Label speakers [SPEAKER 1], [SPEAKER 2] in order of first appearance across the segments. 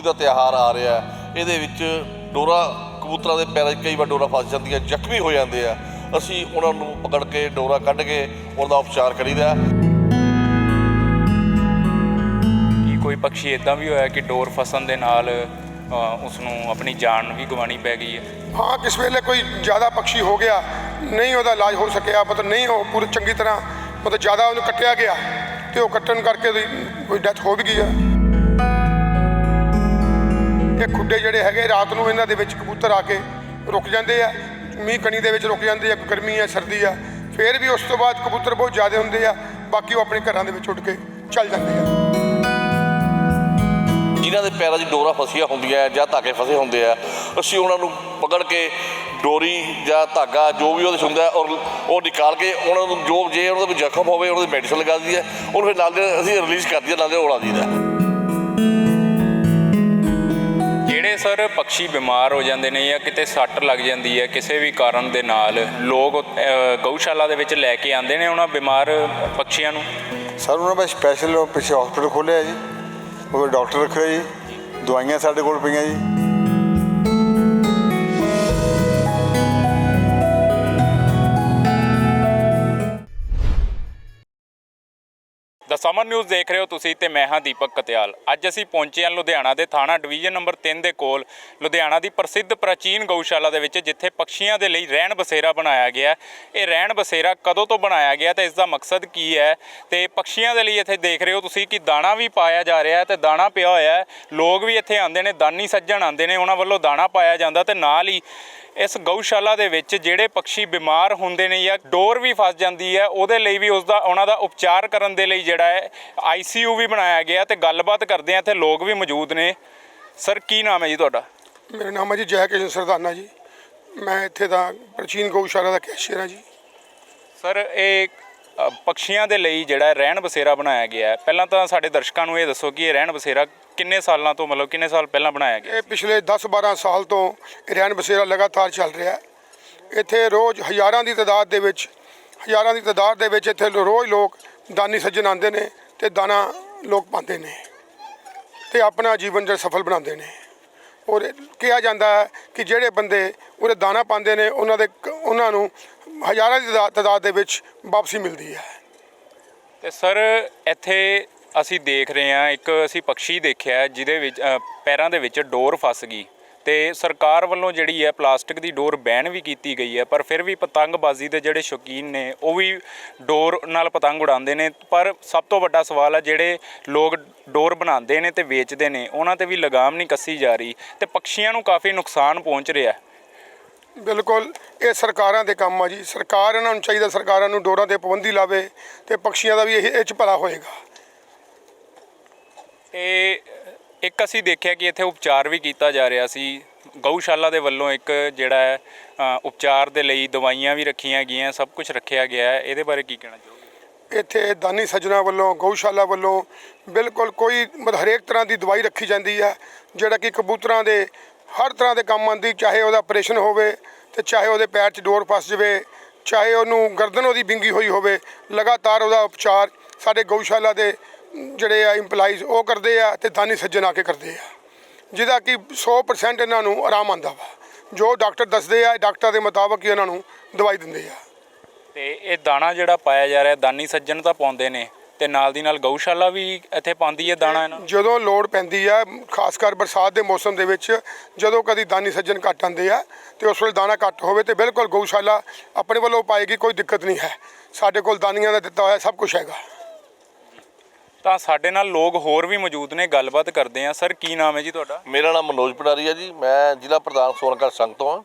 [SPEAKER 1] ਲੋਹੜੀ ਦਾ ਤਿਉਹਾਰ ਆ ਰਿਹਾ ਹੈ, ਇਹਦੇ ਵਿੱਚ ਡੋਰਾ ਕਬੂਤਰਾਂ ਦੇ ਪੈਰਾਂ 'ਚ ਕਈ ਵਾਰ ਡੋਰਾ ਫਸ ਜਾਂਦੀਆਂ ਜ਼ਖਮੀ ਹੋ ਜਾਂਦੇ ਆ। ਅਸੀਂ ਉਹਨਾਂ ਨੂੰ ਪਕੜ ਕੇ ਡੋਰਾ ਕੱਢ ਕੇ ਉਹਦਾ ਉਪਚਾਰ ਕਰੀਦਾ
[SPEAKER 2] ਕੀ ਕੋਈ ਪੰਛੀ ਇਦਾਂ ਵੀ ਹੋਇਆ ਕਿ ਡੋਰ ਫਸਣ ਦੇ ਨਾਲ ਉਸ ਨੂੰ ਆਪਣੀ ਜਾਨ ਵੀ ਗਵਾਣੀ ਪੈ ਗਈ ਹੈ?
[SPEAKER 3] ਹਾਂ ਕਿਸ ਵੇਲੇ ਕੋਈ ਜ਼ਿਆਦਾ ਪੰਛੀ ਹੋ ਗਿਆ ਨਹੀਂ ਉਹਦਾ ਇਲਾਜ ਹੋ ਸਕਿਆ ਮਤਲਬ ਨਹੀਂ ਉਹ ਪੂਰੀ ਚੰਗੀ ਤਰ੍ਹਾਂ ਮਤਲਬ ਜ਼ਿਆਦਾ ਉਹਨੂੰ ਕੱਟਿਆ ਗਿਆ ਤੇ ਉਹ ਕੱਟਣ ਕਰਕੇ ਉਹਦੀ ਕੋਈ ਡੈਥ ਹੋ ਵੀ ਗਈ ਆ। ਇਹ ਖੁੱਡੇ ਜਿਹੜੇ ਹੈਗੇ ਰਾਤ ਨੂੰ ਇਹਨਾਂ ਦੇ ਵਿੱਚ ਕਬੂਤਰ ਆ ਕੇ ਰੁਕ ਜਾਂਦੇ ਆ, ਮੀਂਹ ਕਣੀ ਦੇ ਵਿੱਚ ਰੁਕ ਜਾਂਦੇ ਆ ਗਰਮੀ ਆ, ਸਰਦੀ ਆ, ਫਿਰ ਵੀ ਉਸ ਤੋਂ ਬਾਅਦ ਕਬੂਤਰ ਬਹੁਤ ਜ਼ਿਆਦਾ ਹੁੰਦੇ ਆ, ਬਾਕੀ ਉਹ ਆਪਣੇ ਘਰਾਂ ਦੇ ਵਿੱਚ ਉੱਡ ਕੇ ਚੱਲ ਜਾਂਦੇ ਆ।
[SPEAKER 1] ਜਿਨ੍ਹਾਂ ਦੇ ਪੈਰਾਂ 'ਚ ਡੋਰਾ ਫਸੀਆਂ ਹੁੰਦੀਆਂ ਜਾਂ ਧਾਗੇ ਫਸੇ ਹੁੰਦੇ ਆ, ਅਸੀਂ ਉਹਨਾਂ ਨੂੰ ਪਕੜ ਕੇ ਡੋਰੀ ਜਾਂ ਧਾਗਾ ਜੋ ਵੀ ਉਹਦੇ 'ਚ ਹੁੰਦਾ ਔਰ ਉਹ ਨਿਕਾਲ ਕੇ ਉਹਨਾਂ ਨੂੰ ਜੋ ਜੇ ਉਹਨਾਂ ਦਾ ਕੋਈ ਜ਼ਖਮ ਹੋਵੇ, ਉਹਨਾਂ ਦੀ ਮੈਡੀਸਨ ਲਗਾ ਦਈਦੀ ਹੈ ਉਹਨੂੰ ਫਿਰ ਨਾਲ ਅਸੀਂ ਰਿਲੀਜ਼ ਕਰ ਦਈਏ ਨਾਲ ਦੇ ਉਡਾ ਦਈਦਾ।
[SPEAKER 2] ਜਿਹੜੇ ਸਰ ਪੰਛੀ ਬਿਮਾਰ ਹੋ ਜਾਂਦੇ ਨੇ ਜਾਂ ਕਿਤੇ ਸੱਟ ਲੱਗ ਜਾਂਦੀ ਹੈ, ਕਿਸੇ ਵੀ ਕਾਰਨ ਦੇ ਨਾਲ ਲੋਕ ਗਊਸ਼ਾਲਾ ਦੇ ਵਿੱਚ ਲੈ ਕੇ ਆਉਂਦੇ ਨੇ ਉਹਨਾਂ ਬਿਮਾਰ ਪੰਛੀਆਂ ਨੂੰ?
[SPEAKER 4] ਸਰ, ਉਹਨਾਂ ਦਾ ਸਪੈਸ਼ਲ ਪਿੱਛੇ ਹਸਪੀਟਲ ਖੋਲ੍ਹਿਆ ਜੀ। ਉਹ ਡਾਕਟਰ ਰੱਖਿਆ ਜੀ। ਦਵਾਈਆਂ ਸਾਡੇ ਕੋਲ ਪਈਆਂ ਜੀ।
[SPEAKER 2] ਸਮਰ ਨਿਊਜ਼ ਦੇਖ ਰਹੇ ਹੋ ਤੁਸੀਂ ਤੇ ਮੈਂ ਹਾਂ ਦੀਪਕ ਕਤਿਆਲ। ਅੱਜ ਅਸੀਂ ਪਹੁੰਚੇ ਹਾਂ ਲੁਧਿਆਣਾ ਦੇ ਥਾਣਾ ਡਿਵੀਜ਼ਨ ਨੰਬਰ 3 ਦੇ ਕੋਲ, ਲੁਧਿਆਣਾ ਦੀ ਪ੍ਰਸਿੱਧ ਪ੍ਰਾਚੀਨ ਗਊਸ਼ਾਲਾ ਦੇ ਵਿੱਚ, ਜਿੱਥੇ ਪੰਛੀਆਂ ਦੇ ਲਈ ਰਹਿਣ ਬਸੇਰਾ ਬਣਾਇਆ ਗਿਆ। ਇਹ ਰਹਿਣ ਬਸੇਰਾ ਕਦੋਂ ਤੋਂ ਬਣਾਇਆ ਗਿਆ ਤੇ ਇਸ ਦਾ ਮਕਸਦ ਕੀ ਹੈ? ਤੇ ਪੰਛੀਆਂ ਦੇ ਲਈ ਇੱਥੇ ਦੇਖ ਰਹੇ ਹੋ ਤੁਸੀਂ ਕਿ ਦਾਣਾ ਵੀ ਪਾਇਆ ਜਾ ਰਿਹਾ ਹੈ ਤੇ ਦਾਣਾ ਪਿਆ ਹੋਇਆ ਹੈ। ਲੋਕ ਵੀ ਇੱਥੇ ਆਉਂਦੇ ਨੇ, ਦਾਨੀ ਸੱਜਣ ਆਉਂਦੇ ਨੇ, ਉਹਨਾਂ ਵੱਲੋਂ ਦਾਣਾ ਪਾਇਆ ਜਾਂਦਾ ਤੇ ਨਾਲ ਹੀ ਇਸ ਗਊਸ਼ਾਲਾ ਦੇ ਵਿੱਚ ਜਿਹੜੇ ਪੰਛੀ ਬਿਮਾਰ ਹੁੰਦੇ ਨੇ ਜਾਂ ਡੋਰ ਵੀ ਫਸ ਜਾਂਦੀ ਹੈ ਉਹਦੇ ਲਈ ਵੀ ਉਸ ਦਾ ਉਹਨਾਂ ਦਾ ਉਪਚਾਰ ਕਰਨ ਦੇ ਲਈ ਜਿਹੜਾ ਹੈ ਆਈਸੀਯੂ ਵੀ ਬਣਾਇਆ ਗਿਆ ਤੇ ਗੱਲਬਾਤ ਕਰਦੇ ਆ ਇੱਥੇ ਲੋਕ ਵੀ ਮੌਜੂਦ ਨੇ। ਸਰ ਕੀ ਨਾਮ ਹੈ ਜੀ ਤੁਹਾਡਾ?
[SPEAKER 3] ਮੇਰਾ ਨਾਮ ਹੈ ਜੀ ਜੈ ਕਿਸ਼ਨ ਸਰਦਾਨਾ ਜੀ। ਮੈਂ ਇੱਥੇ ਦਾ ਪ੍ਰਾਚੀਨ ਗਊਸ਼ਾਲਾ ਦਾ ਕੈਸ਼ੀਅਰ ਹਾਂ ਜੀ।
[SPEAKER 2] ਸਰ ਇਹ ਪੰਛੀਆਂ ਦੇ ਲਈ ਜਿਹੜਾ ਰਹਿਣ ਬਸੇਰਾ ਬਣਾਇਆ ਗਿਆ ਹੈ। ਪਹਿਲਾਂ ਤਾਂ ਸਾਡੇ ਦਰਸ਼ਕਾਂ ਨੂੰ ਇਹ ਦੱਸੋ ਕਿ ਇਹ ਰਹਿਣ ਬਸੇਰਾ ਕਿੰਨੇ ਸਾਲਾਂ ਤੋਂ ਮਤਲਬ ਕਿੰਨੇ ਸਾਲ ਪਹਿਲਾਂ ਬਣਾਇਆ ਗਿਆ
[SPEAKER 3] ਇਹ ਪਿਛਲੇ 10-12 ਸਾਲ ਤੋਂ ਇਹ ਰਹਿਣ ਬਸੇਰਾ ਲਗਾਤਾਰ ਚੱਲ ਰਿਹਾ ਹੈ। ਇੱਥੇ ਰੋਜ਼ ਹਜ਼ਾਰਾਂ ਦੀ ਤਾਦਾਦ ਦੇ ਵਿੱਚ ਹਜ਼ਾਰਾਂ ਦੀ ਤਾਦਾਦ ਦੇ ਵਿੱਚ ਇੱਥੇ ਰੋਜ਼ ਲੋਕ ਦਾਨੀ ਸੱਜਣ ਆਉਂਦੇ ਨੇ ਤੇ ਦਾਣਾ ਲੋਕ ਪਾਉਂਦੇ ਨੇ ਤੇ ਆਪਣਾ ਜੀਵਨ ਜਿਹੜਾ ਸਫਲ ਬਣਾਉਂਦੇ ਨੇ। ਔਰ ਕਿਹਾ ਜਾਂਦਾ ਹੈ ਕਿ ਜਿਹੜੇ ਬੰਦੇ ਉਹਦੇ ਦਾਣਾ ਪਾਉਂਦੇ ਨੇ ਉਹਨਾਂ ਦੇ ਉਹਨਾਂ ਨੂੰ ਹਜ਼ਾਰਾਂ ਦੀ ਤਾਦਾਦ ਦੇ ਵਿੱਚ ਵਾਪਸੀ ਮਿਲਦੀ ਹੈ।
[SPEAKER 2] ਤੇ ਸਰ ਇੱਥੇ ਅਸੀਂ ਦੇਖ ਰਹੇ ਹਾਂ, ਇੱਕ ਅਸੀਂ ਪੰਛੀ ਦੇਖਿਆ ਜਿਹਦੇ ਵਿੱਚ ਪੈਰਾਂ ਦੇ ਵਿੱਚ ਡੋਰ ਫਸ ਗਈ। ਤੇ ਸਰਕਾਰ ਵੱਲੋਂ ਜਿਹੜੀ ਹੈ, ਪਲਾਸਟਿਕ ਦੀ ਡੋਰ ਬੈਨ ਵੀ ਕੀਤੀ ਗਈ ਹੈ, ਪਰ ਫਿਰ ਵੀ ਪਤੰਗਬਾਜ਼ੀ ਦੇ ਜਿਹੜੇ ਸ਼ੌਕੀਨ ਨੇ, ਉਹ ਵੀ ਡੋਰ ਨਾਲ ਪਤੰਗ ਉਡਾਉਂਦੇ ਨੇ। ਪਰ ਸਭ ਤੋਂ ਵੱਡਾ ਸਵਾਲ ਹੈ, ਜਿਹੜੇ ਲੋਕ ਡੋਰ ਬਣਾਉਂਦੇ ਨੇ ਤੇ ਵੇਚਦੇ ਨੇ, ਉਹਨਾਂ ਤੇ ਵੀ ਲਗਾਮ ਨਹੀਂ ਕੱਸੀ ਜਾ ਰਹੀ ਤੇ ਪੰਛੀਆਂ ਨੂੰ ਕਾਫੀ ਨੁਕਸਾਨ ਪਹੁੰਚ ਰਿਹਾ
[SPEAKER 3] ਬਿਲਕੁਲ, ਇਹ ਸਰਕਾਰਾਂ ਦੇ ਕੰਮ ਆ ਜੀ। ਸਰਕਾਰ ਇਹਨਾਂ ਨੂੰ ਚਾਹੀਦਾ, ਸਰਕਾਰਾਂ ਨੂੰ ਡੋਰਾਂ ਤੇ ਪਾਬੰਦੀ ਲਾਵੇ ਤੇ ਪੰਛੀਆਂ ਦਾ ਵੀ ਇਹ 'ਚ ਭਲਾ ਹੋਏਗਾ।
[SPEAKER 2] ਤੇ ਇੱਕ ਅਸੀਂ ਦੇਖਿਆ ਕਿ ਇੱਥੇ ਉਪਚਾਰ ਵੀ ਕੀਤਾ ਜਾ ਰਿਹਾ ਸੀ। ਗਊਸ਼ਾਲਾ ਦੇ ਵੱਲੋਂ ਇੱਕ ਜਿਹੜਾ ਹੈ ਉਪਚਾਰ ਦੇ ਲਈ ਦਵਾਈਆਂ ਵੀ ਰੱਖੀਆਂ ਗਈਆਂ, ਸਭ ਕੁਝ ਰੱਖਿਆ ਗਿਆ ਹੈ। ਇਹਦੇ ਬਾਰੇ ਕੀ ਕਹਿਣਾ ਚਾਹੋਗੇ?
[SPEAKER 3] ਇੱਥੇ ਦਾਨੀ ਸੱਜਣਾ ਵੱਲੋਂ, ਗਊਸ਼ਾਲਾ ਵੱਲੋਂ ਬਿਲਕੁਲ ਕੋਈ ਮਤਲਬ ਹਰੇਕ ਤਰ੍ਹਾਂ ਦੀ ਦਵਾਈ ਰੱਖੀ ਜਾਂਦੀ ਹੈ, ਜਿਹੜਾ ਕਿ ਕਬੂਤਰਾਂ ਦੇ, ਹਰ ਤਰ੍ਹਾਂ ਦੇ ਕੰਮ ਆਉਂਦੀ, ਚਾਹੇ ਉਹਦਾ ਆਪਰੇਸ਼ਨ ਹੋਵੇ ਤੇ ਚਾਹੇ ਉਹਦੇ ਪੈਰ 'ਚ ਡੋਰ ਫਸ ਜਾਵੇ, ਚਾਹੇ ਉਹਨੂੰ ਗਰਦਨ ਉਹਦੀ ਵਿੰਗੀ ਹੋਈ ਹੋਵੇ, ਲਗਾਤਾਰ ਉਹਦਾ ਉਪਚਾਰ ਸਾਡੇ ਗਊਸ਼ਾਲਾ ਦੇ ਜਿਹੜੇ ਆ ਇੰਪਲਾਈਜ਼ ਉਹ ਕਰਦੇ ਆ ਤੇ ਦਾਨੀ ਸੱਜਣ ਆ ਕੇ ਕਰਦੇ ਆ। ਜਿਹਦਾ ਕਿ 100% ਇਹਨਾਂ ਨੂੰ ਆਰਾਮ ਆਉਂਦਾ ਵਾ। ਜੋ ਡਾਕਟਰ ਦੱਸਦੇ ਆ ਡਾਕਟਰ ਦੇ ਮੁਤਾਬਕ ਹੀ ਇਹਨਾਂ ਨੂੰ ਦਵਾਈ ਦਿੰਦੇ ਆ।
[SPEAKER 2] ਤੇ ਇਹ ਦਾਣਾ ਜਿਹੜਾ ਪਾਇਆ ਜਾ ਰਿਹਾ ਦਾਨੀ ਸੱਜਣ ਤਾਂ ਪਾਉਂਦੇ ਨੇ ਤੇ ਨਾਲ ਦੀ ਨਾਲ ਗਊਸ਼ਾਲਾ ਵੀ ਇੱਥੇ ਪਾਉਂਦੀ ਹੈ ਦਾਣਾ ਇਹਨਾਂ
[SPEAKER 3] ਜਦੋਂ ਲੋੜ ਪੈਂਦੀ ਆ ਖਾਸ ਕਰ ਬਰਸਾਤ ਦੇ ਮੌਸਮ ਦੇ ਵਿੱਚ ਜਦੋਂ ਕਦੀ ਦਾਨੀ ਸੱਜਣ ਘੱਟ ਆਉਂਦੇ ਆ ਤੇ ਉਸ ਵੇਲੇ ਦਾਣਾ ਘੱਟ ਹੋਵੇ ਤੇ ਬਿਲਕੁਲ ਗਊਸ਼ਾਲਾ ਆਪਣੇ ਵੱਲੋਂ ਪਾਏਗੀ ਕੋਈ ਦਿੱਕਤ ਨਹੀਂ ਹੈ। ਸਾਡੇ ਕੋਲ ਦਾਨੀਆਂ ਦਾ ਦਿੱਤਾ ਹੋਇਆ ਸਭ ਕੁਝ ਹੈਗਾ।
[SPEAKER 2] ਤਾਂ ਸਾਡੇ ਨਾਲ ਲੋਕ ਹੋਰ ਵੀ ਮੌਜੂਦ ਨੇ, ਗੱਲਬਾਤ ਕਰਦੇ ਆ ਸਰ, ਕੀ ਨਾਮ ਹੈ ਜੀ ਤੁਹਾਡਾ?
[SPEAKER 1] ਮੇਰਾ ਨਾਮ ਮਨੋਜ ਪਟਾਰੀਆ ਜੀ। ਮੈਂ ਜ਼ਿਲ੍ਹਾ ਪ੍ਰਧਾਨ ਸੋਨਕਰ ਸੰਘ ਤੋਂ ਹਾਂ।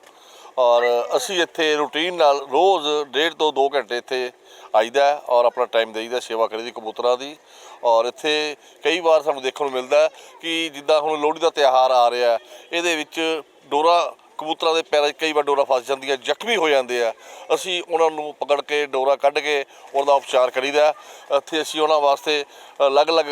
[SPEAKER 1] ਔਰ ਅਸੀਂ ਇੱਥੇ ਰੂਟੀਨ ਨਾਲ ਰੋਜ਼ ਡੇਢ ਤੋਂ 2 ਘੰਟੇ ਇੱਥੇ ਆਈਦਾ ਔਰ ਆਪਣਾ ਟਾਈਮ ਦੇਈਦਾ ਸੇਵਾ ਕਰੀਦੀ ਕਬੂਤਰਾਂ ਦੀ। ਔਰ ਇੱਥੇ ਕਈ ਵਾਰ ਸਾਨੂੰ ਦੇਖਣ ਨੂੰ ਮਿਲਦਾ ਕਿ ਜਿੱਦਾਂ ਹੁਣ ਲੋਹੜੀ ਦਾ ਤਿਉਹਾਰ ਆ ਰਿਹਾ ਇਹਦੇ ਵਿੱਚ ਡੋਰਾ ਕਬੂਤਰਾਂ ਦੇ ਪੈਰਾਂ 'ਚ ਕਈ ਵਾਰ ਡੋਰਾ ਫਸ ਜਾਂਦੀਆਂ ਜ਼ਖਮੀ ਹੋ ਜਾਂਦੇ ਆ। ਅਸੀਂ ਉਹਨਾਂ ਨੂੰ ਪਕੜ ਕੇ, ਡੋਰਾ ਕੱਢ ਕੇ ਉਹਨਾਂ ਦਾ ਉਪਚਾਰ ਕਰੀਦਾ ਇੱਥੇ ਅਸੀਂ ਉਹਨਾਂ ਵਾਸਤੇ ਅਲੱਗ-ਅਲੱਗ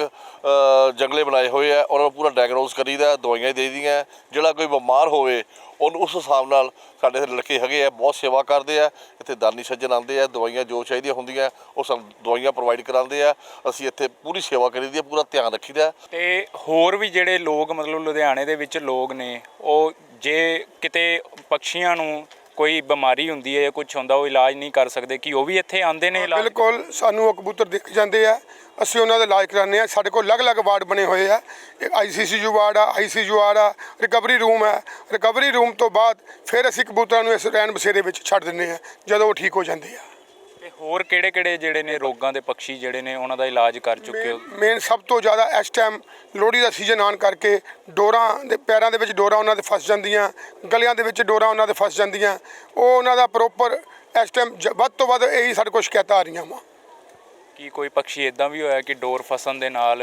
[SPEAKER 1] ਜੰਗਲੇ ਬਣਾਏ ਹੋਏ ਆ। ਉਹਨਾਂ ਨੂੰ ਪੂਰਾ ਡਾਇਗਨੋਸ ਕਰੀਦਾ ਦਵਾਈਆਂ ਦੇ ਦੀਆਂ ਜਿਹੜਾ ਕੋਈ ਬਿਮਾਰ ਹੋਵੇ, ਉਹਨੂੰ ਉਸ ਹਿਸਾਬ ਨਾਲ ਸਾਡੇ ਇੱਥੇ ਲੜਕੇ ਹੈਗੇ ਆ, ਬਹੁਤ ਸੇਵਾ ਕਰਦੇ ਆ। ਇੱਥੇ ਦਾਨੀ ਸੱਜਣ ਆਉਂਦੇ ਆ, ਦਵਾਈਆਂ ਜੋ ਚਾਹੀਦੀਆਂ ਹੁੰਦੀਆਂ, ਉਹ ਸਾਨੂੰ ਦਵਾਈਆਂ ਪ੍ਰੋਵਾਈਡ ਕਰਾਉਂਦੇ ਆ। ਅਸੀਂ ਇੱਥੇ ਪੂਰੀ ਸੇਵਾ ਕਰੀਦੀ ਆ ਪੂਰਾ ਧਿਆਨ ਰੱਖੀਦਾ
[SPEAKER 2] ਤੇ ਹੋਰ ਵੀ ਜਿਹੜੇ ਲੋਕ, ਮਤਲਬ ਲੁਧਿਆਣੇ ਦੇ ਵਿੱਚ ਲੋਕ ਨੇ, ਉਹ ਜੇ ਕਿਤੇ ਪੰਛੀਆਂ ਨੂੰ ਕੋਈ ਬਿਮਾਰੀ ਹੁੰਦੀ ਹੈ ਜਾਂ ਕੁਝ ਹੁੰਦਾ, ਉਹ ਇਲਾਜ ਨਹੀਂ ਕਰ ਸਕਦੇ, ਕਿ ਉਹ ਵੀ ਇੱਥੇ ਆਉਂਦੇ ਨੇ ਇਲਾਜ?
[SPEAKER 3] ਬਿਲਕੁਲ, ਸਾਨੂੰ ਉਹ ਕਬੂਤਰ ਦਿਖ ਜਾਂਦੇ ਆ। ਅਸੀਂ ਉਹਨਾਂ ਦਾ ਇਲਾਜ ਕਰਾਉਂਦੇ ਆ। ਸਾਡੇ ਕੋਲ ਅਲੱਗ-ਅਲੱਗ ਵਾਰਡ ਬਣੇ ਹੋਏ ਆ। ਇੱਕ ਆਈਸੀਸੀਯੂ ਵਾਰਡ ਆ ਆਈਸੀਯੂ ਵਾਰਡ ਆ, ਰਿਕਵਰੀ ਰੂਮ ਆ। ਰਿਕਵਰੀ ਰੂਮ ਤੋਂ ਬਾਅਦ ਫਿਰ ਅਸੀਂ ਕਬੂਤਰਾਂ ਨੂੰ ਇਸ ਰੈਨ ਬਸੇਰੇ ਵਿੱਚ ਛੱਡ ਦਿੰਦੇ ਆ, ਜਦੋਂ ਉਹ ਠੀਕ ਹੋ ਜਾਂਦੇ ਆ।
[SPEAKER 2] ਹੋਰ ਕਿਹੜੇ ਕਿਹੜੇ ਜਿਹੜੇ ਨੇ ਰੋਗਾਂ ਦੇ ਪੰਛੀ ਜਿਹੜੇ ਨੇ ਉਹਨਾਂ ਦਾ ਇਲਾਜ ਕਰ ਚੁੱਕੇ ਹੋ?
[SPEAKER 3] ਮੇਨ ਸਭ ਤੋਂ ਜ਼ਿਆਦਾ ਇਸ ਟਾਈਮ ਲੋਹੜੀ ਦਾ ਸੀਜ਼ਨ ਆਉਣ ਕਰਕੇ ਡੋਰਾਂ ਦੇ ਪੈਰਾਂ ਦੇ ਵਿੱਚ ਡੋਰਾਂ ਉਹਨਾਂ ਦੇ ਫਸ ਜਾਂਦੀਆਂ ਗਲਿਆਂ ਦੇ ਵਿੱਚ ਡੋਰਾਂ ਉਹਨਾਂ ਦੇ ਫਸ ਜਾਂਦੀਆਂ ਉਹ ਉਹਨਾਂ ਦਾ ਪ੍ਰੋਪਰ ਇਸ ਟਾਈਮ ਵੱਧ ਤੋਂ ਵੱਧ ਇਹੀ ਸਾਡੇ ਕੋਲ ਸ਼ਿਕਾਇਤਾਂ ਆ ਰਹੀਆਂ ਵਾ।
[SPEAKER 2] ਕੀ ਕੋਈ ਪੰਛੀ ਇਦਾਂ ਵੀ ਹੋਇਆ ਕਿ ਡੋਰ ਫਸਣ ਦੇ ਨਾਲ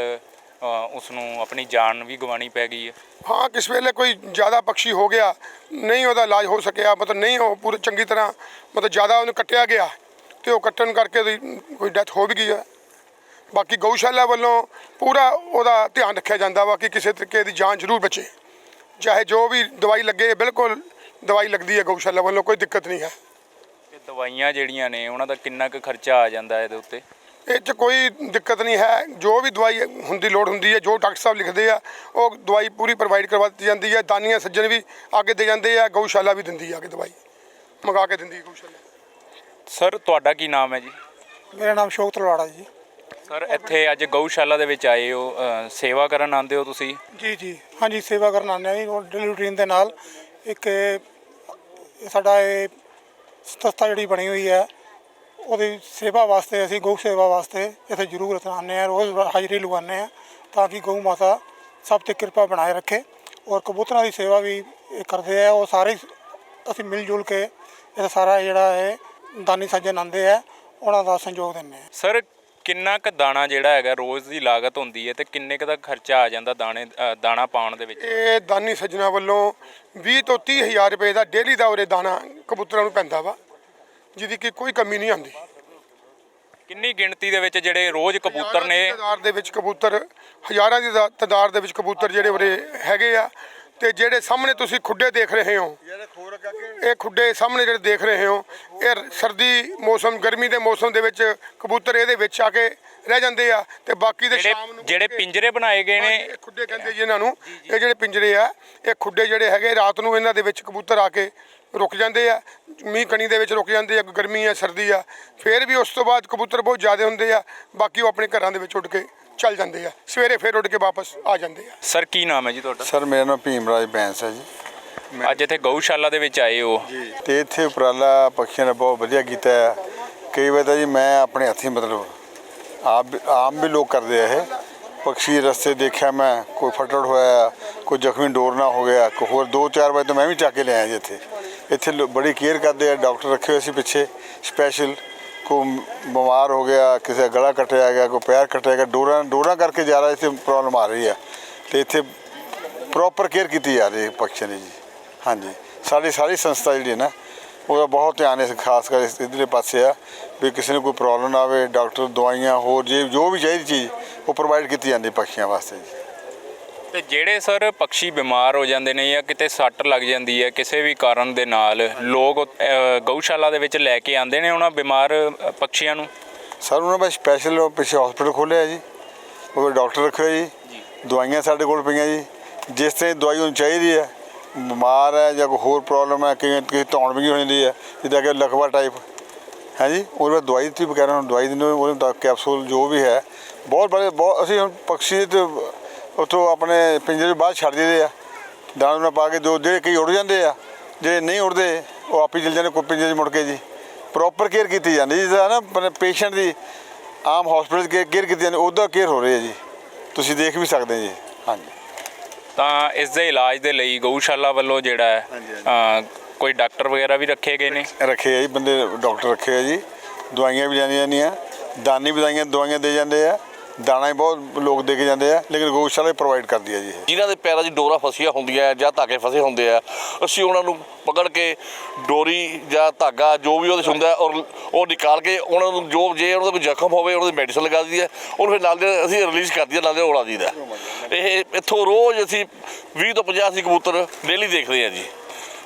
[SPEAKER 2] ਉਸ ਨੂੰ ਆਪਣੀ ਜਾਨ ਵੀ ਗਵਾਣੀ ਪੈ ਗਈ ਹੈ?
[SPEAKER 3] ਹਾਂ ਕਿਸ ਵੇਲੇ ਕੋਈ ਜ਼ਿਆਦਾ ਪੰਛੀ ਹੋ ਗਿਆ ਨਹੀਂ ਉਹਦਾ ਇਲਾਜ ਹੋ ਸਕਿਆ ਮਤਲਬ ਨਹੀਂ ਉਹ ਪੂਰੀ ਚੰਗੀ ਤਰ੍ਹਾਂ ਮਤਲਬ ਜ਼ਿਆਦਾ ਉਹਨੂੰ ਕੱਟਿਆ ਗਿਆ ਤੇ ਉਹ ਕੱਟਣ ਕਰਕੇ ਉਹਦੀ ਕੋਈ ਡੈਥ ਹੋ ਵੀ ਗਈ ਹੈ ਬਾਕੀ ਗਊਸ਼ਾਲਾ ਵੱਲੋਂ ਪੂਰਾ ਉਹਦਾ ਧਿਆਨ ਰੱਖਿਆ ਜਾਂਦਾ ਵਾ ਕਿ ਕਿਸੇ ਤਰੀਕੇ ਦੀ ਜਾਨ ਜ਼ਰੂਰ ਬਚੇ। ਚਾਹੇ ਜੋ ਵੀ ਦਵਾਈ ਲੱਗੇ ਬਿਲਕੁਲ ਦਵਾਈ ਲੱਗਦੀ ਹੈ ਗਊਸ਼ਾਲਾ ਵੱਲੋਂ ਕੋਈ ਦਿੱਕਤ ਨਹੀਂ ਹੈ
[SPEAKER 2] ਤੇ ਦਵਾਈਆਂ ਜਿਹੜੀਆਂ ਨੇ ਉਹਨਾਂ ਦਾ ਕਿੰਨਾ ਕੁ ਖਰਚਾ ਆ ਜਾਂਦਾ ਹੈ ਇਹਦੇ ਉੱਤੇ?
[SPEAKER 3] ਇਹ 'ਚ ਕੋਈ ਦਿੱਕਤ ਨਹੀਂ ਹੈ। ਜੋ ਵੀ ਦਵਾਈ ਹੁੰਦੀ ਲੋੜ ਹੁੰਦੀ ਹੈ ਜੋ ਡਾਕਟਰ ਸਾਹਿਬ ਲਿਖਦੇ ਆ ਉਹ ਦਵਾਈ ਪੂਰੀ ਪ੍ਰੋਵਾਈਡ ਕਰਵਾ ਦਿੱਤੀ ਜਾਂਦੀ ਹੈ। ਦਾਨੀਆਂ ਸੱਜਣ ਵੀ ਅੱਗੇ ਦੇ ਜਾਂਦੇ ਆ ਗਊਸ਼ਾਲਾ ਵੀ ਦਿੰਦੀ ਆ ਕੇ ਦਵਾਈ। ਮੰਗਾ ਕੇ ਦਿੰਦੀ ਗਊਸ਼ਾਲਾ।
[SPEAKER 2] ਸਰ ਤੁਹਾਡਾ ਕੀ ਨਾਮ ਹੈ ਜੀ?
[SPEAKER 5] ਮੇਰਾ ਨਾਮ ਸ਼ੋਕ ਤਲਵਾੜਾ ਜੀ।
[SPEAKER 2] ਸਰ ਇੱਥੇ ਅੱਜ ਗਊਸ਼ਾਲਾ ਦੇ ਵਿੱਚ ਆਏ ਹੋ ਅ, ਸੇਵਾ ਕਰਨ ਆਉਂਦੇ ਹੋ ਤੁਸੀਂ?
[SPEAKER 5] ਜੀ ਜੀ। ਹਾਂਜੀ ਸੇਵਾ ਕਰਨ ਆਉਂਦੇ ਹਾਂ ਜੀ ਉਹ ਡੇਲੀ ਰੂਟੀਨ ਦੇ ਨਾਲ। ਇੱਕ ਇਹ ਸਾਡਾ ਇਹ ਸੰਸਥਾ ਜਿਹੜੀ ਬਣੀ ਹੋਈ ਹੈ ਉਹਦੀ ਸੇਵਾ ਵਾਸਤੇ ਅਸੀਂ ਗਊ ਸੇਵਾ ਵਾਸਤੇ ਇੱਥੇ ਜ਼ਰੂਰ ਇੱਥੇ ਆਉਂਦੇ ਹਾਂ ਰੋਜ਼ ਹਾਜ਼ਰੀ ਲਗਵਾਉਂਦੇ ਹਾਂ ਤਾਂ ਕਿ ਗਊ ਮਾਤਾ ਸਭ ਤੇ ਕਿਰਪਾ ਬਣਾਏ ਰੱਖੇ। ਔਰ ਕਬੂਤਰਾਂ ਦੀ ਸੇਵਾ ਵੀ ਇਹ ਕਰਦੇ ਆ ਉਹ ਸਾਰੇ ਅਸੀਂ ਮਿਲ ਜੁਲ ਕੇ ਇਹ ਸਾਰਾ ਜਿਹੜਾ ਹੈ ਦਾਨੀ ਸੱਜਣ ਆਉਂਦੇ ਆ ਉਹਨਾਂ ਦਾ ਸੰਯੋਗ ਦਿੰਦੇ ਹਾਂ
[SPEAKER 2] ਸਰ ਕਿੰਨਾ ਕੁ ਦਾਣਾ ਜਿਹੜਾ ਹੈਗਾ ਰੋਜ਼ ਦੀ ਲਾਗਤ ਹੁੰਦੀ ਹੈ ਤੇ ਕਿੰਨੇ ਕੁ ਦਾ ਖਰਚਾ ਆ ਜਾਂਦਾ ਦਾਣੇ ਅ, ਦਾਣਾ ਪਾਉਣ ਦੇ ਵਿੱਚ?
[SPEAKER 3] ਇਹ ਦਾਨੀ ਸੱਜਣਾ ਵੱਲੋਂ 20 ਤੋਂ 30 ਹਜ਼ਾਰ ਰੁਪਏ ਦਾ ਡੇਲੀ ਦਾ ਉਰੇ ਦਾਣਾ ਕਬੂਤਰਾਂ ਨੂੰ ਪੈਂਦਾ ਵਾ ਜਿਹਦੀ ਕਿ ਕੋਈ ਕਮੀ ਨਹੀਂ ਆਉਂਦੀ।
[SPEAKER 2] ਕਿੰਨੀ ਗਿਣਤੀ ਦੇ ਵਿੱਚ ਜਿਹੜੇ ਰੋਜ਼ ਕਬੂਤਰ ਨੇ?
[SPEAKER 3] ਤਾਦਾਦ ਦੇ ਵਿੱਚ ਕਬੂਤਰ ਹਜ਼ਾਰਾਂ ਦੀ ਦਾ- ਤਾਦਾਦ ਦੇ ਵਿੱਚ ਕਬੂਤਰ ਜਿਹੜੇ ਉਰੇ ਹੈਗੇ ਆ ਤੇ ਜਿਹੜੇ ਸਾਹਮਣੇ ਤੁਸੀਂ ਖੁੱਡੇ ਦੇਖ ਰਹੇ ਹੋ ਇਹ ਖੁੱਡੇ ਸਾਹਮਣੇ ਜਿਹੜੇ ਦੇਖ ਰਹੇ ਹੋ ਇਹ ਸਰਦੀ ਮੌਸਮ ਗਰਮੀ ਦੇ ਮੌਸਮ ਦੇ ਵਿੱਚ ਕਬੂਤਰ ਇਹਦੇ ਵਿੱਚ ਆ ਕੇ ਰਹਿ ਜਾਂਦੇ ਆ ਤੇ ਬਾਕੀ ਦੇ ਸ਼ਾਮ ਨੂੰ
[SPEAKER 2] ਜਿਹੜੇ ਪਿੰਜਰੇ ਬਣਾਏ ਗਏ ਨੇ।
[SPEAKER 3] ਇਹ ਖੁੱਡੇ ਕਹਿੰਦੇ ਜੀ ਇਹਨਾਂ ਨੂੰ ਇਹ ਜਿਹੜੇ ਪਿੰਜਰੇ ਆ ਇਹ ਖੁੱਡੇ ਜਿਹੜੇ ਹੈਗੇ ਰਾਤ ਨੂੰ ਇਹਨਾਂ ਦੇ ਵਿੱਚ ਕਬੂਤਰ ਆ ਕੇ ਰੁਕ ਜਾਂਦੇ ਆ ਮੀਂਹ ਕਣੀ ਦੇ ਵਿੱਚ ਰੁਕ ਜਾਂਦੇ ਆ ਗਰਮੀ ਆ ਸਰਦੀ ਆ ਫਿਰ ਵੀ ਉਸ ਤੋਂ ਬਾਅਦ ਕਬੂਤਰ ਬਹੁਤ ਜ਼ਿਆਦਾ ਹੁੰਦੇ ਆ ਬਾਕੀ ਉਹ ਆਪਣੇ ਘਰਾਂ ਦੇ ਵਿੱਚ ਉੱਡ ਕੇ ਚੱਲ ਜਾਂਦੇ ਆ। ਸਵੇਰੇ ਫਿਰ ਉੱਡ ਕੇ ਵਾਪਸ ਆ ਜਾਂਦੇ ਆ।
[SPEAKER 2] ਸਰ ਕੀ ਨਾਮ ਹੈ ਜੀ ਤੁਹਾਡਾ?
[SPEAKER 4] ਸਰ ਮੇਰਾ ਨਾਮ ਭੀਮਰਾਜ ਬੈਂਸ ਹੈ ਜੀ।
[SPEAKER 2] ਅੱਜ ਇੱਥੇ ਗਊਸ਼ਾਲਾ ਦੇ ਵਿੱਚ ਆਏ ਹੋ।
[SPEAKER 4] ਤੇ ਇੱਥੇ ਉਪਰਾਲਾ ਪੱਖੀਆਂ ਨੇ ਬਹੁਤ ਵਧੀਆ ਕੀਤਾ ਹੈ। ਕਈ ਵਾਰ ਤਾਂ ਜੀ ਮੈਂ ਆਪਣੇ ਹੱਥੀਂ ਮਤਲਬ ਆਪ ਵੀ- ਆਮ ਵੀ ਲੋਕ ਕਰਦੇ ਆ ਇਹ। ਪਕਸ਼ੀ ਰਸਤੇ ਦੇਖਿਆ ਮੈਂ ਕੋਈ ਫਟੜ ਹੋਇਆ ਕੋਈ ਜ਼ਖਮੀ ਡੋਰਨਾ ਹੋ ਗਿਆ ਕੋਈ ਹੋਰ ਦੋ ਚਾਰ ਵਾਰ ਤਾਂ ਮੈਂ ਵੀ ਚੱਕ ਕੇ ਲਿਆਇਆ ਜੀ ਇੱਥੇ। ਇੱਥੇ ਬੜੀ ਕੇਅਰ ਕਰਦੇ ਆ ਡਾਕਟਰ ਰੱਖੇ ਹੋਏ ਸੀ ਪਿੱਛੇ ਸਪੈਸ਼ਲ। ਕੋਈ ਬਿਮਾਰ ਹੋ ਗਿਆ, ਕਿਸੇ ਦਾ ਗਲਾ ਕੱਟਿਆ ਗਿਆ, ਕੋਈ ਪੈਰ ਕੱਟਿਆ ਗਿਆ, ਡੋਰਾਂ ਡੋਰਾਂ ਕਰਕੇ ਜ਼ਿਆਦਾ ਇੱਥੇ ਪ੍ਰੋਬਲਮ ਆ ਰਹੀ ਆ ਤੇ ਇੱਥੇ ਪ੍ਰੋਪਰ ਕੇਅਰ ਕੀਤੀ ਜਾ ਰਹੀ ਹੈ ਪਕਸ਼ੀਆਂ ਦੀ ਜੀ। ਹਾਂਜੀ। ਸਾਡੀ ਸਾਰੀ ਸੰਸਥਾ ਜਿਹੜੀ ਹੈ ਨਾ, ਉਹਦਾ ਬਹੁਤ ਧਿਆਨ ਇਸ, ਖਾਸ ਕਰ ਇਸ ਇਧਰਲੇ ਪਾਸੇ ਆ, ਵੀ ਕਿਸੇ ਨੂੰ ਕੋਈ ਪ੍ਰੋਬਲਮ ਆਵੇ, ਡਾਕਟਰ, ਦਵਾਈਆਂ, ਹੋਰ ਜੇ, ਜੋ ਵੀ ਚਾਹੀਦੀ ਚੀਜ਼, ਉਹ ਪ੍ਰੋਵਾਈਡ ਕੀਤੀ ਜਾਂਦੀ ਪਕਸ਼ੀਆਂ ਵਾਸਤੇ ਜੀ।
[SPEAKER 2] ਤੇ ਜਿਹੜੇ ਸਰ ਪੰਛੀ ਬਿਮਾਰ ਹੋ ਜਾਂਦੇ ਨੇ ਜਾਂ ਕਿਤੇ ਸੱਟ ਲੱਗ ਜਾਂਦੀ ਹੈ ਕਿਸੇ ਵੀ ਕਾਰਨ ਦੇ ਨਾਲ ਲੋਕ ਗਊਸ਼ਾਲਾ ਦੇ ਵਿੱਚ ਲੈ ਕੇ ਆਉਂਦੇ ਨੇ ਉਹਨਾਂ ਬਿਮਾਰ ਅ, ਪੰਛੀਆਂ ਨੂੰ?
[SPEAKER 4] ਸਰ ਉਹਨਾਂ ਦਾ ਸਪੈਸ਼ਲ ਪਿੱਛੇ ਹਸਪੀਟਲ ਖੋਲ੍ਹਿਆ ਜੀ। ਉਹ ਡਾਕਟਰ ਰੱਖਿਆ ਜੀ। ਦਵਾਈਆਂ ਸਾਡੇ ਕੋਲ ਪਈਆਂ ਜੀ। ਜਿਸ ਤਰ੍ਹਾਂ ਦੀ ਦਵਾਈ ਉਹਨੂੰ ਚਾਹੀਦੀ ਹੈ। ਬਿਮਾਰ ਹੈ ਜਾਂ ਕੋਈ ਹੋਰ ਪ੍ਰੋਬਲਮ ਹੈ ਕਿ ਕਿਸੇ ਧੌਣ ਵੀ ਹੋ ਜਾਂਦੀ ਹੈ। ਜਿੱਦਾਂ ਕਿ ਲਕਵਾ ਟਾਈਪ ਹੈ ਜੀ? ਉਹਦੇ ਬਾਅਦ ਦਵਾਈ ਦਿੱਤੀ ਵਗੈਰਾ ਨੂੰ ਦਵਾਈ ਦਿੰਦੇ ਉਹਦੇ ਤੱਕ ਕੈਪਸੂਲ ਜੋ ਵੀ ਹੈ ਬਹੁਤ ਬੜੇ ਬਹੁਤ ਅਸੀਂ ਹੁਣ ਪੰਛੀ ਤੇ ਉੱਥੋਂ ਆਪਣੇ ਪਿੰਜਰੇ ਦੇ ਬਾਹਰ ਛੱਡ ਦਿੰਦੇ ਆ। ਦਾਣਾ ਦੂਣਾ ਪਾ ਕੇ ਦੋ ਜਿਹੜੇ ਕਈ ਉੜ ਜਾਂਦੇ ਆ ਜਿਹੜੇ ਨਹੀਂ ਉੜਦੇ ਉਹ ਆਪੇ ਚਲ ਜਾਂਦੇ ਕੋਈ ਪਿੰਜਰੇ 'ਚ ਮੁੜ ਕੇ ਜੀ। ਪ੍ਰੋਪਰ ਕੇਅਰ ਕੀਤੀ ਜਾਂਦੀ ਜਿੱਦਾਂ ਨਾ ਪੇਸ਼ੈਂਟ ਦੀ ਆਮ ਹਸਪੀਟਲ 'ਚ ਕੇਅਰ ਕੀਤੀ ਜਾਂਦੀ ਉਹਦਾ ਕੇਅਰ ਹੋ ਰਹੀ ਹੈ ਜੀ। ਤੁਸੀਂ ਦੇਖ ਵੀ ਸਕਦੇ ਜੀ। ਹਾਂਜੀ।
[SPEAKER 2] ਤਾਂ ਇਸ ਦੇ ਇਲਾਜ ਦੇ ਲਈ ਗਊਸ਼ਾਲਾ ਵੱਲੋਂ ਜਿਹੜਾ ਹੈ ਕੋਈ ਡਾਕਟਰ ਵਗੈਰਾ ਵੀ ਰੱਖੇ ਗਏ ਨੇ?
[SPEAKER 4] ਰੱਖੇ ਆ ਜੀ ਬੰਦੇ ਡਾਕਟਰ ਰੱਖੇ ਆ ਜੀ। ਦਵਾਈਆਂ ਵੀ ਲੈਣੀਆਂ ਜਾਂਦੀਆਂ ਦਾਨੀ ਵੀ ਦਵਾਈਆਂ ਦਵਾਈਆਂ ਦੇ ਜਾਂਦੇ ਆ। ਦਾਣਾ ਹੀ ਬਹੁਤ ਲੋਕ ਦੇ ਕੇ ਜਾਂਦੇ ਆ, ਲੇਕਿਨ ਗਊਸ਼ਾਲਾ ਹੀ ਪ੍ਰੋਵਾਈਡ ਕਰਦੀ ਹੈ ਜੀ ਇਹ।
[SPEAKER 1] ਜਿਨ੍ਹਾਂ ਦੇ ਪੈਰਾਂ 'ਚ ਡੋਰਾ ਫਸੀਆਂ ਹੁੰਦੀਆਂ ਜਾਂ ਧਾਗੇ ਫਸੇ ਹੁੰਦੇ ਆ, ਅਸੀਂ ਉਹਨਾਂ ਨੂੰ ਪਕੜ ਕੇ ਡੋਰੀ ਜਾਂ ਧਾਗਾ ਜੋ ਵੀ ਉਹਦੇ 'ਚ ਹੁੰਦਾ ਔਰ ਉਹ ਨਿਕਾਲ ਕੇ ਉਹਨਾਂ ਨੂੰ ਜੋ ਜੇ ਉਹਨਾਂ ਦਾ ਕੋਈ ਜ਼ਖਮ ਹੋਵੇ, ਉਹਨਾਂ ਦੀ ਮੈਡੀਸਨ ਲਗਾ ਦਈਦੀ ਹੈ ਉਹਨੂੰ ਫਿਰ ਨਾਲ ਦੇ ਅਸੀਂ ਰਿਲੀਜ਼ ਕਰ ਦਈਏ ਨਾਲ ਦੇ ਉਡਾ ਦਈਦਾ। ਇਹ ਇੱਥੋਂ ਰੋਜ਼ ਅਸੀਂ 20 ਤੋਂ 50 ਅਸੀਂ ਕਬੂਤਰ ਡੇਲੀ ਦੇਖਦੇ ਹਾਂ ਜੀ।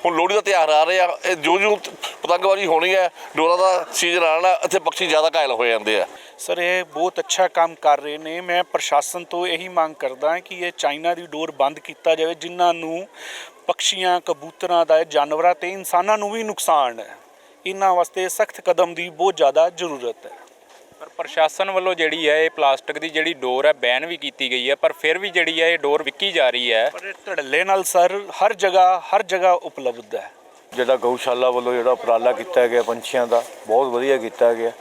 [SPEAKER 1] ਹੁਣ ਲੋਹੜੀ ਦਾ ਤਿਉਹਾਰ ਆ ਰਿਹਾ, ਇਹ ਜੋ ਜੋ ਪਤੰਗਬਾਜ਼ੀ ਹੋਣੀ ਹੈ, ਡੋਰਾ ਦਾ ਸੀਜ਼ਨ ਆਣਾ ਇੱਥੇ ਪੰਛੀ ਜ਼ਿਆਦਾ ਘਾਇਲ ਹੋ ਜਾਂਦੇ ਆ।
[SPEAKER 6] ਸਰ, ਇਹ ਬਹੁਤ ਅੱਛਾ ਕੰਮ ਕਰ ਰਹੇ ਨੇ। ਮੈਂ ਪ੍ਰਸ਼ਾਸਨ ਤੋਂ ਇਹੀ ਮੰਗ ਕਰਦਾ ਹਾਂ ਕਿ ਇਹ ਚਾਈਨਾ ਦੀ ਡੋਰ ਬੰਦ ਕੀਤਾ ਜਾਵੇ, ਜਿਨ੍ਹਾਂ ਨੂੰ ਪੰਛੀਆਂ, ਕਬੂਤਰਾਂ ਦਾ, ਜਾਨਵਰਾਂ ਤੇ ਇਨਸਾਨਾਂ ਨੂੰ ਵੀ ਨੁਕਸਾਨ ਹੈ। ਇਹਨਾਂ ਵਾਸਤੇ ਸਖਤ ਕਦਮ ਦੀ ਬਹੁਤ ਜ਼ਿਆਦਾ ਜ਼ਰੂਰਤ ਹੈ।
[SPEAKER 2] ਪ੍ਰਸ਼ਾਸਨ ਵੱਲੋਂ ਜਿਹੜੀ ਹੈ ਇਹ ਪਲਾਸਟਿਕ ਦੀ ਜਿਹੜੀ ਡੋਰ ਹੈ ਬੈਨ ਵੀ ਕੀਤੀ ਗਈ ਹੈ ਪਰ ਫਿਰ ਵੀ ਜਿਹੜੀ ਹੈ ਇਹ ਡੋਰ ਵਿਕੀ ਜਾ ਰਹੀ ਹੈ।
[SPEAKER 6] ਪਰ ਇਹ ਧੜੱਲੇ ਨਾਲ ਸਰ ਹਰ ਜਗ੍ਹਾ ਹਰ ਜਗ੍ਹਾ ਉਪਲਬਧ ਹੈ।
[SPEAKER 7] ਜਿਹੜਾ ਗਊਸ਼ਾਲਾ ਵੱਲੋਂ ਜਿਹੜਾ ਉਪਰਾਲਾ ਕੀਤਾ ਗਿਆ ਪੰਛੀਆਂ ਦਾ ਬਹੁਤ ਵਧੀਆ ਕੀਤਾ ਗਿਆ।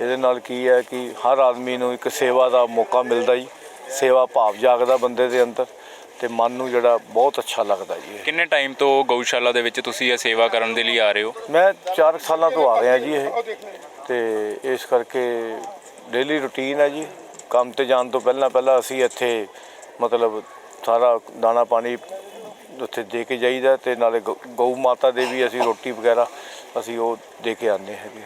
[SPEAKER 7] ਇਹਦੇ ਨਾਲ ਕੀ ਹੈ ਕਿ ਹਰ ਆਦਮੀ ਨੂੰ ਇੱਕ ਸੇਵਾ ਦਾ ਮੌਕਾ ਮਿਲਦਾ ਜੀ। ਸੇਵਾ ਭਾਵ ਜਾਗਦਾ ਬੰਦੇ ਦੇ ਅੰਦਰ। ਤੇ ਮਨ ਨੂੰ ਜਿਹੜਾ ਬਹੁਤ ਅੱਛਾ ਲੱਗਦਾ ਜੀ ਇਹ।
[SPEAKER 2] ਕਿੰਨੇ ਟਾਈਮ ਤੋਂ ਗਊਸ਼ਾਲਾ ਦੇ ਵਿੱਚ ਤੁਸੀਂ ਇਹ ਸੇਵਾ ਕਰਨ ਦੇ ਲਈ ਆ ਰਹੇ ਹੋ
[SPEAKER 7] ਮੈਂ 4 ਸਾਲਾਂ ਤੋਂ ਆ ਰਿਹਾ ਜੀ ਇਹ ਤੇ ਇਸ ਕਰਕੇ ਡੇਲੀ ਰੁਟੀਨ ਹੈ ਜੀ ਕੰਮ ਤੇ ਜਾਣ ਤੋਂ ਪਹਿਲਾਂ ਪਹਿਲਾਂ ਅਸੀਂ ਇੱਥੇ ਮਤਲਬ ਸਾਰਾ ਦਾਣਾ ਪਾਣੀ ਉੱਥੇ ਦੇ ਕੇ ਜਾਈਦਾ ਤੇ ਨਾਲੇ ਗਊ- ਗਊ ਮਾਤਾ ਦੇ ਵੀ ਅਸੀਂ ਰੋਟੀ ਵਗੈਰਾ ਅਸੀਂ ਉਹ ਦੇ ਕੇ ਆਉਂਦੇ ਹੈਗੇ।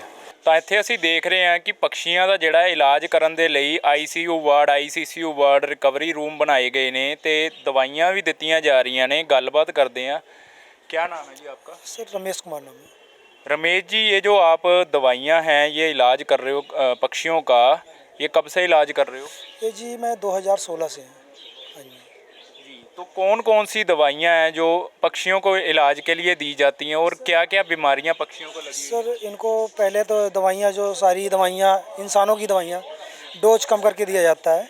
[SPEAKER 2] ਤਾਂ ਇੱਥੇ ਅਸੀਂ ਦੇਖ ਰਹੇ ਹਾਂ ਕਿ ਪੰਛੀਆਂ ਦਾ ਜਿਹੜਾ ਇਲਾਜ ਕਰਨ ਦੇ ਲਈ ICU ward ICCU ward recovery room ਬਣਾਏ ਗਏ ਨੇ ਤੇ ਦਵਾਈਆਂ ਵੀ ਦਿੱਤੀਆਂ ਜਾ ਰਹੀਆਂ ਨੇ ਗੱਲਬਾਤ ਕਰਦੇ ਹਾਂ ਕੀ ਨਾਮ ਹੈ ਜੀ ਆਪਕਾ
[SPEAKER 5] सर रमेश कुमार नाम है
[SPEAKER 2] रमेश जी ये जो आप दवाइयाँ हैं ये इलाज कर रहे हो अ, पक्षियों का ये कब से इलाज कर रहे हो
[SPEAKER 5] ये जी मैं 2016 से हैं हाँ जी
[SPEAKER 2] जी तो कौन कौन सी दवाइयाँ हैं जो पक्षियों को इलाज के लिए दी जाती हैं और क्या क्या बीमारियाँ पक्षियों को लगी हैं?
[SPEAKER 5] सर इनको पहले तो दवाइयाँ जो सारी दवाइयाँ इंसानों की दवाइयाँ डोज कम करके दिया जाता है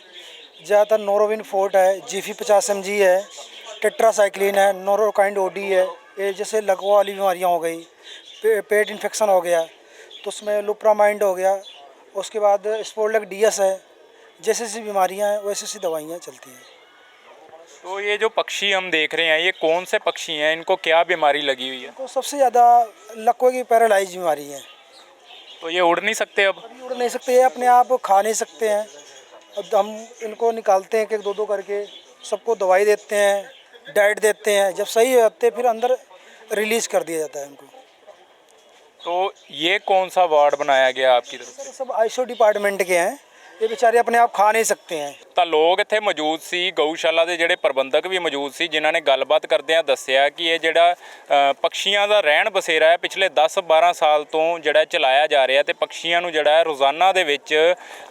[SPEAKER 5] ज़्यादातर नोरोविन फोर्ट है जीफी पचास एम जी है टेट्रासाइक्लिन है नोरोकाइंड ओडी है ये जैसे लगवा वाली बीमारियाँ हो गई पे, पेट इन्फेक्शन हो गया तो उसमें लुप्रामाइंड हो गया उसके बाद स्पोर्लक डीएस है जैसे जैसी बीमारियाँ हैं वैसे वैसी दवाइयाँ चलती हैं
[SPEAKER 2] तो ये जो पक्षी हम देख रहे हैं ये कौन से पक्षी हैं? इनको क्या बीमारी लगी हुई है?
[SPEAKER 5] तो सबसे ज़्यादा लकवे की पैरालाइज बीमारी है।
[SPEAKER 2] तो ये उड़ नहीं सकते अब?
[SPEAKER 5] अभी उड़ नहीं सकते ये अपने आप खा नहीं सकते हैं। अब हम इनको निकालते हैं एक दो दो करके सबको दवाई देते हैं डाइट देते हैं। जब सही हो जाते हैं फिर अंदर रिलीज़ कर दिया जाता है इनको।
[SPEAKER 2] तो ये कौन सा वार्ड बनाया गया आपकी तरफ़ से?
[SPEAKER 5] सब आईसो डिपार्टमेंट के हैं। ये बेचारे अपने आप खा नहीं सकते हैं।
[SPEAKER 2] ਤਾਂ ਲੋਕ ਇੱਥੇ ਮੌਜੂਦ ਸੀ ਗਊਸ਼ਾਲਾ ਦੇ ਜਿਹੜੇ ਪ੍ਰਬੰਧਕ ਵੀ ਮੌਜੂਦ ਸੀ ਜਿਨ੍ਹਾਂ ਨੇ ਗੱਲਬਾਤ ਕਰਦਿਆਂ ਦੱਸਿਆ ਕਿ ਇਹ ਜਿਹੜਾ ਅ, ਪੰਛੀਆਂ ਦਾ ਰਹਿਣ ਬਸੇਰਾ ਹੈ ਪਿਛਲੇ 10-12 ਸਾਲ ਤੋਂ ਜਿਹੜਾ ਚਲਾਇਆ ਜਾ ਰਿਹਾ ਤੇ ਪੰਛੀਆਂ ਨੂੰ ਜਿਹੜਾ ਹੈ ਰੋਜ਼ਾਨਾ ਦੇ ਵਿੱਚ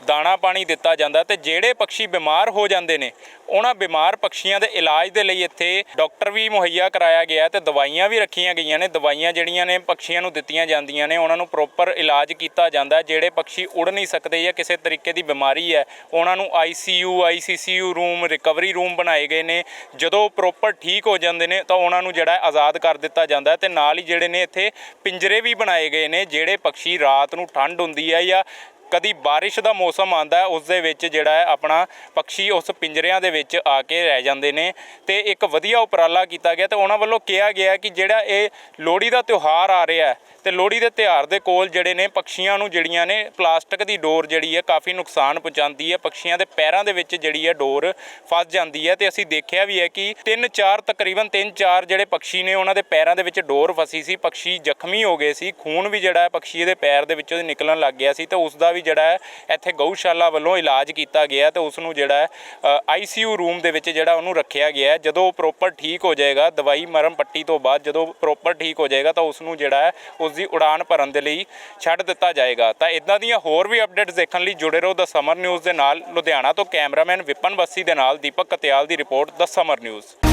[SPEAKER 2] ਦਾਣਾ ਪਾਣੀ ਦਿੱਤਾ ਜਾਂਦਾ ਤੇ ਜਿਹੜੇ ਪੰਛੀ ਬਿਮਾਰ ਹੋ ਜਾਂਦੇ ਨੇ ਉਹਨਾਂ ਬਿਮਾਰ ਪੰਛੀਆਂ ਦੇ ਇਲਾਜ ਦੇ ਲਈ ਇੱਥੇ ਡਾਕਟਰ ਵੀ ਮੁਹੱਈਆ ਕਰਾਇਆ ਗਿਆ ਤੇ ਦਵਾਈਆਂ ਵੀ ਰੱਖੀਆਂ ਗਈਆਂ ਨੇ ਦਵਾਈਆਂ ਜਿਹੜੀਆਂ ਨੇ ਪੰਛੀਆਂ ਨੂੰ ਦਿੱਤੀਆਂ ਜਾਂਦੀਆਂ ਨੇ ਉਹਨਾਂ ਨੂੰ ਪ੍ਰੋਪਰ ਇਲਾਜ ਕੀਤਾ ਜਾਂਦਾ ਜਿਹੜੇ ਪੰਛੀ ਉੜ ਨਹੀਂ ਸਕਦੇ ਜਾਂ ਕਿਸੇ ਤਰੀਕੇ ਦੀ ਬਿਮਾਰੀ ਹੈ ਉਹਨਾਂ ਨੂੰ ICU ICCU room, recovery room ਬਣਾਏ ਗਏ ਨੇ। ਜਦੋਂ ਪ੍ਰੋਪਰ ਠੀਕ ਹੋ ਜਾਂਦੇ ਨੇ, ਤਾਂ ਉਹਨਾਂ ਨੂੰ ਜਿਹੜਾ ਆਜ਼ਾਦ ਕਰ ਦਿੱਤਾ ਜਾਂਦਾ ਹੈ ਤੇ ਨਾਲ ਹੀ ਜਿਹੜੇ ਨੇ ਇੱਥੇ ਪਿੰਜਰੇ ਵੀ ਬਣਾਏ ਗਏ ਨੇ, ਜਿਹੜੇ ਪੰਛੀ ਰਾਤ ਨੂੰ ਠੰਡ ਹੁੰਦੀ ਹੈ ਜਾਂ ਕਦੀ ਬਾਰਿਸ਼ ਦਾ ਮੌਸਮ ਆਂਦਾ ਉਸ ਦੇ ਵਿੱਚ ਜਿਹੜਾ ਹੈ ਆਪਣਾ ਪੰਛੀ ਉਸ ਪਿੰਜਰਿਆਂ ਦੇ ਵਿੱਚ ਆ ਕੇ ਰਹਿ ਜਾਂਦੇ ਨੇ ਤੇ ਇੱਕ ਵਧੀਆ ਉਪਰਾਲਾ ਕੀਤਾ ਗਿਆ ਤੇ ਉਹਨਾਂ ਵੱਲੋਂ ਕਿਹਾ ਗਿਆ ਕਿ ਜਿਹੜਾ ਇਹ ਲੋਹੜੀ ਦਾ ਤਿਉਹਾਰ ਆ ਰਿਹਾ ਹੈ ਤੇ ਲੋਹੜੀ ਦੇ ਤਿਉਹਾਰ ਦੇ ਕੋਲ ਜਿਹੜੇ ਨੇ ਪੰਛੀਆਂ ਨੂੰ ਜਿਹੜੀਆਂ ਨੇ ਪਲਾਸਟਿਕ ਦੀ ਡੋਰ ਜਿਹੜੀ ਹੈ ਕਾਫੀ ਨੁਕਸਾਨ ਪਹੁੰਚਾਉਂਦੀ ਹੈ, ਪੰਛੀਆਂ ਦੇ ਪੈਰਾਂ ਦੇ ਵਿੱਚ ਜਿਹੜੀ ਹੈ ਡੋਰ ਫਸ ਜਾਂਦੀ ਹੈ ਤੇ ਅਸੀਂ ਦੇਖਿਆ ਵੀ ਹੈ ਕਿ ਤਿੰਨ ਚਾਰ ਤਕਰੀਬਨ ਤਿੰਨ ਚਾਰ ਜਿਹੜੇ ਪੰਛੀ ਨੇ ਉਹਨਾਂ ਦੇ ਪੈਰਾਂ ਦੇ ਵਿੱਚ ਡੋਰ ਫਸੀ ਸੀ, ਪੰਛੀ ਜ਼ਖਮੀ ਹੋ ਗਏ ਸੀ, ਖੂਨ ਵੀ ਜਿਹੜਾ ਹੈ ਪੰਛੀ ਦੇ ਪੈਰ ਦੇ ਵਿੱਚੋਂ ਨਿਕਲਣ ਲੱਗ ਗਿਆ ਸੀ ਤੇ ਉਸ ਦਾ ਵੀ ਜਿਹੜਾ ਹੈ, ਇੱਥੇ ਗਊਸ਼ਾਲਾ ਵੱਲੋਂ ਇਲਾਜ ਕੀਤਾ ਗਿਆ ਤੇ ਉਸ ਨੂੰ ਜਿਹੜਾ ਹੈ ਆਈਸੀਯੂ ਰੂਮ ਦੇ ਵਿੱਚ ਜਿਹੜਾ ਉਹਨੂੰ ਰੱਖਿਆ ਗਿਆ ਜਦੋਂ ਉਹ ਪ੍ਰੋਪਰ ਠੀਕ ਹੋ ਜਾਏਗਾ, ਦਵਾਈ ਮਰਮ ਪੱਟੀ ਤੋਂ ਬਾਅਦ ਜਦੋਂ ਪ੍ਰੋਪਰ ਠੀਕ ਹੋ ਜਾਏਗਾ ਤਾਂ ਉਸ ਨੂੰ ਜਿਹੜਾ ਹੈ ਉਸ ਦੀ ਉਡਾਨ ਭਰਨ ਦੇ ਲਈ ਛੱਡ ਦਿੱਤਾ ਜਾਏਗਾ। ਤਾਂ ਇਦਾਂ ਦੀਆਂ ਹੋਰ ਵੀ ਅਪਡੇਟਸ ਦੇਖਣ ਲਈ ਜੁੜੇ ਰਹੋ ਦ ਸਮਰ ਨਿਊਜ਼ ਦੇ ਨਾਲ। ਲੁਧਿਆਣਾ ਤੋਂ ਕੈਮਰਾਮੈਨ ਵਿਪਨ ਬੱਸੀ ਦੇ ਨਾਲ ਦੀਪਕ ਕਤਿਆਲ ਦੀ ਰਿਪੋਰਟ ਦ ਸਮਰ ਨਿਊਜ਼।